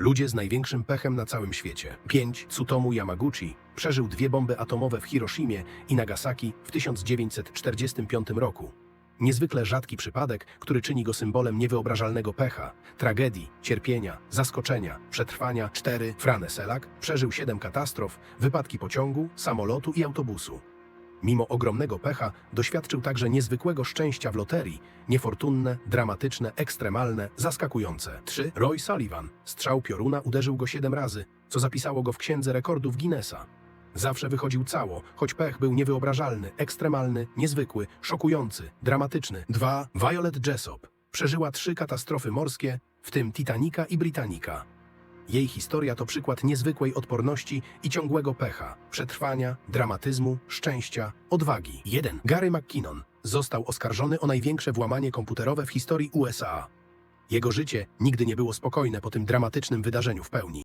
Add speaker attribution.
Speaker 1: Ludzie z największym pechem na całym świecie. 5. Tsutomu Yamaguchi przeżył dwie bomby atomowe w Hiroshimie i Nagasaki w 1945 roku. Niezwykle rzadki przypadek, który czyni go symbolem niewyobrażalnego pecha, tragedii, cierpienia, zaskoczenia, przetrwania. 4. Frane Selak przeżył 7 katastrof, wypadki pociągu, samolotu i autobusu. Mimo ogromnego pecha doświadczył także niezwykłego szczęścia w loterii, niefortunne, dramatyczne, ekstremalne, zaskakujące. 3. Roy Sullivan. Strzał pioruna uderzył go 7 razy, co zapisało go w księdze rekordów Guinnessa. Zawsze wychodził cało, choć pech był niewyobrażalny, ekstremalny, niezwykły, szokujący, dramatyczny. 2. Violet Jessop. Przeżyła trzy katastrofy morskie, w tym Titanica i Britannica. Jej historia to przykład niezwykłej odporności i ciągłego pecha, przetrwania, dramatyzmu, szczęścia, odwagi. 1. Gary McKinnon został oskarżony o największe włamanie komputerowe w historii USA. Jego życie nigdy nie było spokojne po tym dramatycznym wydarzeniu w pełni.